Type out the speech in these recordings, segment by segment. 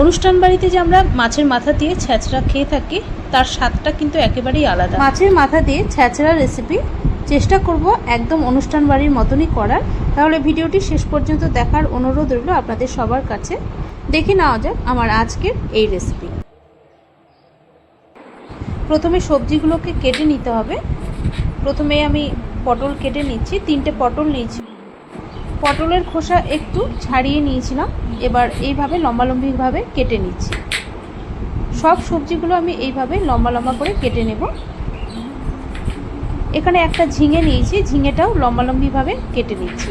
অনুষ্ঠান বাড়িতে যে আমরা মাছের মাথা দিয়ে ছ্যাঁচড়া খেয়ে থাকি, তার স্বাদটা কিন্তু একেবারেই আলাদা। মাছের মাথা দিয়ে ছ্যাঁচড়া রেসিপি চেষ্টা করব একদম অনুষ্ঠান বাড়ির মতনই করার। তাহলে ভিডিওটি শেষ পর্যন্ত দেখার অনুরোধ রইল আপনাদের সবার কাছে। দেখে নেওয়া যাক আমার আজকের এই রেসিপি প্রথমে সবজিগুলোকে কেটে নিতে হবে। প্রথমে আমি পটল কেটে নিচ্ছি, তিনটে পটল নিয়েছি। পটলের খোসা একটু ছাড়িয়ে নিয়েছিলাম। এবার এইভাবে লম্বালম্বিভাবে কেটে নিচ্ছি। সব সবজিগুলো আমি এইভাবে লম্বা লম্বা করে কেটে নেব। এখানে একটা ঝিঙে নিয়েছি, ঝিঙেটাও লম্বালম্বিভাবে কেটে নিচ্ছি।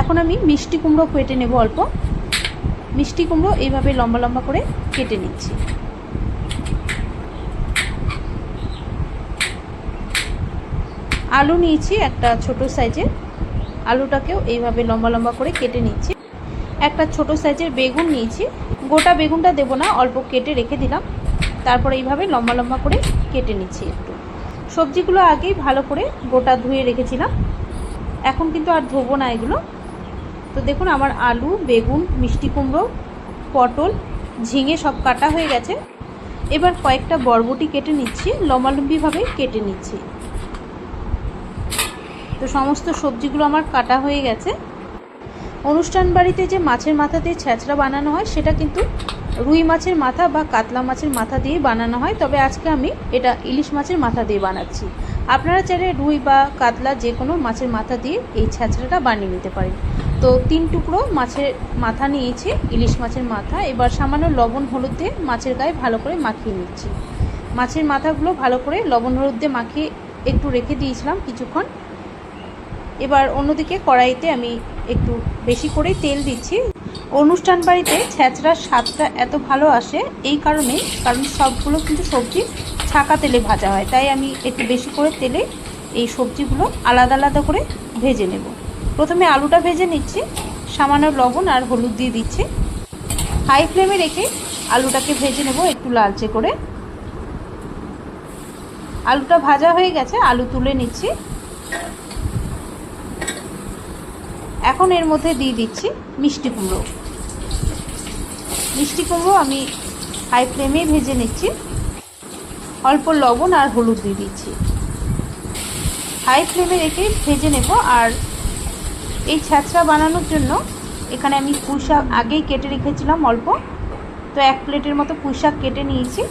এখন আমি মিষ্টি কুমড়ো কেটে নেব অল্প। মিষ্টি কুমড়ো এইভাবে লম্বা লম্বা করে কেটে নিচ্ছি। আলু নিয়েছি একটা ছোট সাইজের আলুটাকেও এইভাবে লম্বা লম্বা করে কেটে নিচ্ছি। একটা ছোট সাইজের বেগুন নিয়েছি। গোটা বেগুনটা দেবো না, অল্প কেটে রেখে দিলাম। তারপর এইভাবে লম্বা লম্বা করে কেটে নিচ্ছি একটু। সবজিগুলো আগেই ভালো করে গোটা ধুয়ে রেখেছিলাম। এখন কিন্তু আর ধোবো না এগুলো। তো দেখুন, আমার আলু, বেগুন, মিষ্টি কুমড়ো, পটল, ঝিঙে সব কাটা হয়ে গেছে। এবার কয়েকটা বরবটি কেটে নিচ্ছি। লম্বালম্বিভাবে কেটে নিচ্ছি। তো সমস্ত সবজিগুলো আমার কাটা হয়ে গেছে। অনুষ্ঠান বাড়িতে যে মাছের মাথা দিয়ে ছ্যাঁচড়া বানানো হয়, সেটা কিন্তু রুই মাছের মাথা বা কাতলা মাছের মাথা দিয়ে বানানো হয়। তবে আজকে আমি এটা ইলিশ মাছের মাথা দিয়ে বানাচ্ছি। আপনারা চাইলে রুই বা কাতলা যে কোনো মাছের মাথা দিয়ে এই ছ্যাঁচড়াটা বানিয়ে নিতে পারেন। তো তিন টুকরো মাছের মাথা নিয়েছি, ইলিশ মাছের মাথা। এবার সামান্য লবণ হলুদ দিয়ে মাছের গায়ে ভালো করে মাখিয়ে নিচ্ছি। মাছের মাথাগুলো ভালো করে লবণ হলুদ দিয়ে মাখিয়ে একটু রেখে দিয়েছিলাম কিছুক্ষণ। এবার অন্যদিকে কড়াইতে আমি একটু বেশি করে তেল দিচ্ছি। অনুষ্ঠান বাড়িতে ছ্যাঁচড়ার স্বাদটা এত ভালো আসে এই কারণে কারণ সবগুলো কিন্তু সবজি ছাকা তেলে ভাজা হয়। তাই আমি একটু বেশি করে তেলে এই সবজিগুলো আলাদা আলাদা করে ভেজে নেব। প্রথমে আলুটা ভেজে নিচ্ছি, সামান্য লবণ আর হলুদ দিয়ে দিচ্ছি। হাই ফ্লেমে রেখে আলুটাকে ভেজে নেব একটু লালচে করে। আলুটা ভাজা হয়ে গেছে, আলু তুলে নিচ্ছি। এখন এর মধ্যে দিয়ে দিচ্ছি মিষ্টি কুমড়ো। মিষ্টি কুমড়ো আমি হাই ফ্লেমে ভেজে নিচ্ছি। অল্প লবণ আর হলুদ দিয়ে দিচ্ছি। হাই ফ্লেমে রেখে ভেজে নেব আর এই ছ্যাঁচড়া বানানোর জন্য এখানে আমি পুঁই শাক আগেই কেটে রেখেছিলাম অল্প। তো এক প্লেটের মতো পুঁই শাক কেটে নিয়েছি।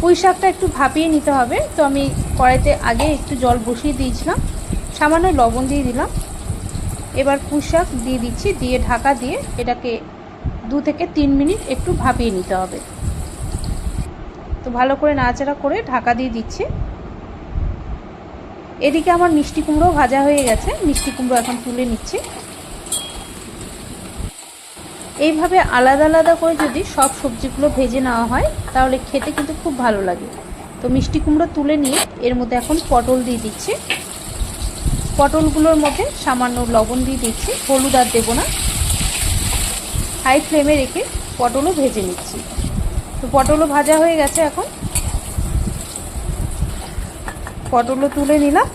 পুঁই শাকটা একটু ভাপিয়ে নিতে হবে। তো আমি কড়াইতে আগে একটু জল বসিয়ে দিয়েছিলাম। সামান্য লবণ দিয়ে দিলাম। এবার পুঁই দিয়ে দিচ্ছি, দিয়ে ঢাকা দিয়ে এটাকে দু থেকে তিন মিনিট একটু ভাপিয়ে নিতে হবে। তো ভালো করে নাড়াচাড়া করে ঢাকা দিয়ে দিচ্ছি। এদিকে আমার মিষ্টি কুমড়ো ভাজা হয়ে গেছে, মিষ্টি কুমড়ো এখন তুলে নিচ্ছি। এইভাবে আলাদা আলাদা করে যদি সব সবজিগুলো ভেজে নেওয়া হয়, তাহলে খেতে কিন্তু খুব ভালো লাগে। তো মিষ্টি কুমড়ো তুলে নিয়ে এর মধ্যে এখন পটল দিয়ে দিচ্ছি। পটলগুলোর মধ্যে সামান্য লবণ দিয়ে দিচ্ছি, হলুদ আর দেবো না। হাই ফ্লেমে রেখে পটলও ভেজে নিচ্ছি। তো পটলও ভাজা হয়ে গেছে এখন। পটলও তুলে নিলাম।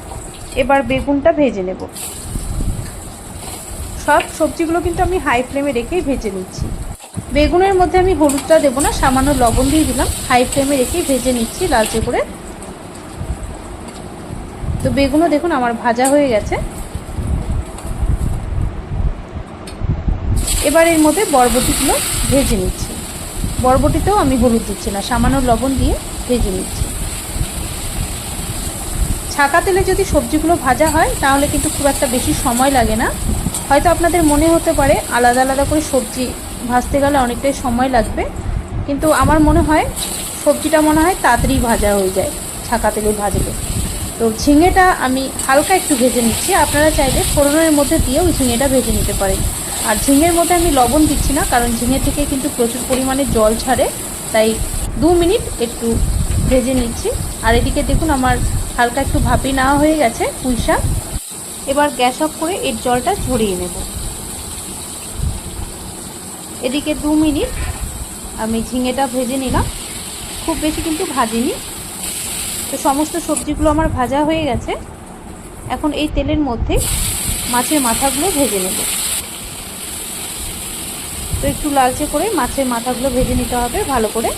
এবার বেগুনটা ভেজে নেব। সব সবজিগুলো কিন্তু আমি হাই ফ্লেমে রেখেই ভেজে নিচ্ছি। বেগুনের মধ্যে আমি হলুদটা দেবো না, সামান্য লবণ দিয়ে দিলাম। হাই ফ্লেমে রেখেই ভেজে নিচ্ছি, লালচে করে। তো বেগুনও দেখুন আমার ভাজা হয়ে গেছে। এবার এর মধ্যে বরবটিগুলো ভেজে নিচ্ছি। বরবটিতেও আমি হলুদ দিচ্ছি না, সামান্য লবণ দিয়ে ভেজে নিচ্ছি। ছাকা তেলে যদি সবজিগুলো ভাজা হয়, তাহলে কিন্তু খুব একটা বেশি সময় লাগে না। হয়তো আপনাদের মনে হতে পারে, আলাদা আলাদা করে সবজি ভাজতে গেলে অনেকটাই সময় লাগবে। কিন্তু আমার মনে হয়, সবজিটা মনে হয় তাড়াতাড়ি ভাজা হয়ে যায়, ছাকা তেলে ভাজলে। তো ঝিঙেটা আমি হালকা একটু ভেজে নিচ্ছি। আপনারা চাইলে ফোড়নের মধ্যে দিয়েও ঝিঙেটা ভেজে নিতে পারেন। আর ঝিঙের মধ্যে আমি লবণ দিচ্ছি না, কারণ ঝিঙে থেকে কিন্তু প্রচুর পরিমাণে জল ছাড়ে, তাই দু মিনিট একটু ভেজে নিচ্ছি। আর এদিকে দেখুন আমার হালকা একটু ভাপি না হয়ে গেছে পুঁই শাক। এবার গ্যাস অফ করে এর জলটা ঝরিয়ে নেব। এদিকে দু মিনিট আমি ঝিঙেটা ভেজে নিলাম। খুব বেশি কিন্তু ভাজিনি। তো সমস্ত সবজিগুলো আমার ভাজা হয়ে গেছে। এখন এই তেলের মধ্যে মাছের মাথাগুলো ভেজে নেব। তো একটু লালচে করে মাছের মাথাগুলো ভেজে নিতে হবে ভালো করে।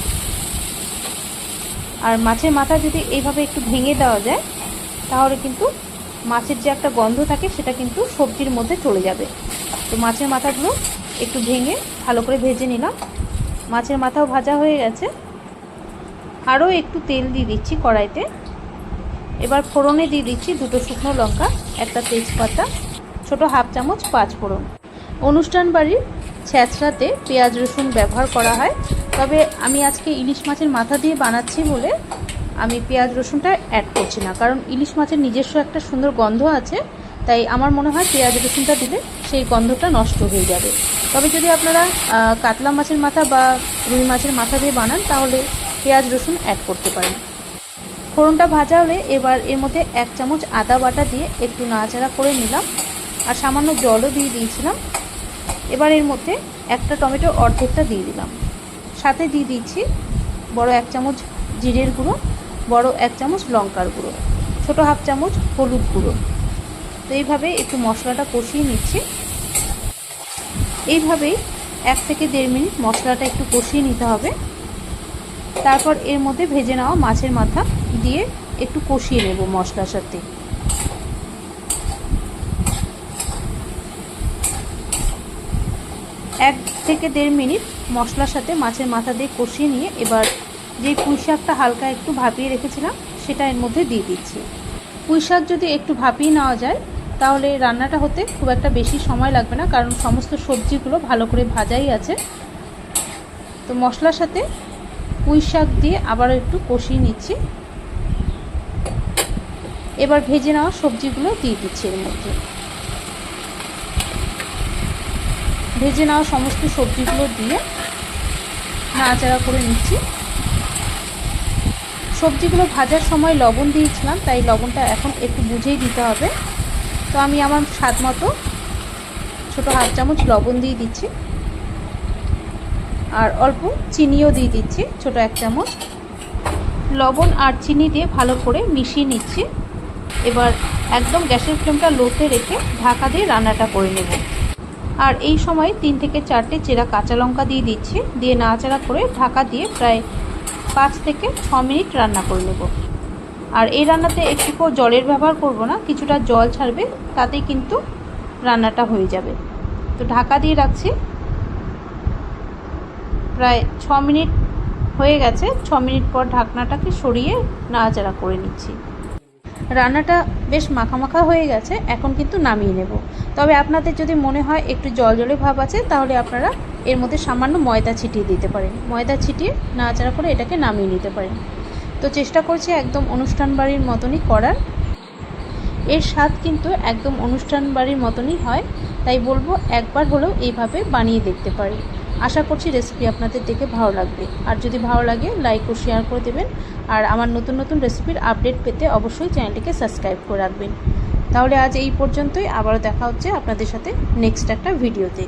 আর মাছের মাথা যদি এইভাবে একটু ভেঙে দেওয়া যায়, তাহলে কিন্তু মাছের যে একটা গন্ধ থাকে, সেটা কিন্তু সবজির মধ্যে চলে যাবে। তো মাছের মাথাগুলো একটু ভেঙে ভালো করে ভেজে নিলাম। মাছের মাথাও ভাজা হয়ে গেছে। আরও একটু তেল দিয়ে দিচ্ছি কড়াইতে। এবার ফোড়নে দিয়ে দিচ্ছি দুটো শুকনো লঙ্কা, একটা তেজপাতা, ছোট হাফ চামচ পাঁচ ফোড়ন। অনুষ্ঠান বাড়ির ছ্যাঁচড়াতে পেঁয়াজ রসুন ব্যবহার করা হয়। তবে আমি আজকে ইলিশ মাছের মাথা দিয়ে বানাচ্ছি বলে আমি পেঁয়াজ রসুনটা অ্যাড করছি না। কারণ ইলিশ মাছের নিজস্ব একটা সুন্দর গন্ধ আছে, তাই আমার মনে হয় পেঁয়াজ রসুনটা দিলে সেই গন্ধটা নষ্ট হয়ে যাবে। তবে যদি আপনারা কাতলা মাছের মাথা বা রুই মাছের মাথা দিয়ে বানান, তাহলে পেঁয়াজ রসুন অ্যাড করতে পারেন। ফোড়নটা ভাজা হলে এবার এর মধ্যে এক চামচ আদা বাটা দিয়ে একটু নাড়াচাড়া করে নিলাম আর সামান্য জলও দিয়ে দিয়েছিলাম। এবার এর মধ্যে একটা টমেটো অর্ধেকটা দিয়ে দিলাম। সাথে দিয়ে দিচ্ছি বড় এক চামচ জিরের গুঁড়ো, বড় এক চামচ লঙ্কার গুঁড়ো, ছোটো হাফ চামচ হলুদ গুঁড়ো। তো এইভাবে একটু মশলাটা কষিয়ে নিচ্ছি। এইভাবেই এক থেকে দেড় মিনিট মশলাটা একটু কষিয়ে নিতে হবে। তারপর এর মধ্যে ভেজে নেওয়া মাছের মাথা দিয়ে একটু কষিয়ে নেব মশলার সাথে। এক থেকে দেড় মিনিট মশলার সাথে মাছের মাথা দিয়ে কষিয়ে নিয়ে এবার যে পুঁই শাকটা হালকা একটু ভাপিয়ে রেখেছিলাম, সেটা এর মধ্যে দিয়ে দিচ্ছি। পুঁই শাক যদি একটু ভাপিয়ে নেওয়া যায়, তাহলে রান্নাটা হতে খুব একটা বেশি সময় লাগবে না, কারণ সমস্ত সবজিগুলো ভালো করে ভাজাই আছে। তো মশলার সাথে পুঁই শাক দিয়ে আবার একটু কষিয়ে নিচ্ছি। এবার ভেজে নেওয়া সবজিগুলো দিয়ে দিচ্ছি এর মধ্যে। ভেজে নেওয়া সমস্ত সবজিগুলো দিয়ে নাড়াচাড়া করে নিচ্ছি। সবজিগুলো ভাজার সময় লবণ দিয়েছিলাম, তাই লবণটা এখন একটু বুঝেই দিতে হবে। তো আমি আমার স্বাদ মতো ছোটো হাফ চামচ লবণ দিয়ে দিচ্ছি। আর অল্প চিনিও দিয়ে দিচ্ছি, ছোটো এক চামচ। লবণ আর চিনি দিয়ে ভালো করে মিশিয়ে নিচ্ছি। এবার একদম গ্যাসের ফ্লেমটা লোতে রেখে ঢাকা দিয়ে রান্নাটা করে নেব। আর এই সময় তিন থেকে চারটে চেরা কাঁচা লঙ্কা দিয়ে দিচ্ছি, দিয়ে নাড়াচাড়া করে ঢাকা দিয়ে প্রায় পাঁচ থেকে ছ মিনিট রান্না করে নেব। আর এই রান্নাতে একটু জলের ব্যবহার করব না, কিছুটা জল ছাড়বে, তাতেই কিন্তু রান্নাটা হয়ে যাবে। তো ঢাকা দিয়ে রাখছি। প্রায় ছ মিনিট হয়ে গেছে। ছ মিনিট পর ঢাকনাটাকে সরিয়ে নাড়াচাড়া করে নিচ্ছি। রান্নাটা বেশ মাখা মাখা হয়ে গেছে, এখন কিন্তু নামিয়ে নেব। তবে আপনাদের যদি মনে হয় একটু জল জলে ভাব আছে, তাহলে আপনারা এর মধ্যে সামান্য ময়দা ছিটিয়ে দিতে পারেন। ময়দা ছিটিয়ে নাড়াচাড়া করে এটাকে নামিয়ে নিতে পারেন। তো চেষ্টা করছি একদম অনুষ্ঠান বাড়ির মতনই করার। এর স্বাদ কিন্তু একদম অনুষ্ঠান বাড়ির মতনই হয়, তাই বলব একবার হলেও এইভাবে বানিয়ে দেখতে পারি আশা করছি রেসিপি আপনাদের দেখে ভালো লাগবে। আর যদি ভালো লাগে লাইক ও শেয়ার করে দেবেন। আর আমার নতুন নতুন রেসিপির আপডেট পেতে অবশ্যই চ্যানেলটিকে সাবস্ক্রাইব করে রাখবেন। তাহলে আজ এই পর্যন্তই। আবারও দেখা হচ্ছে আপনাদের সাথে নেক্সট একটা ভিডিওতে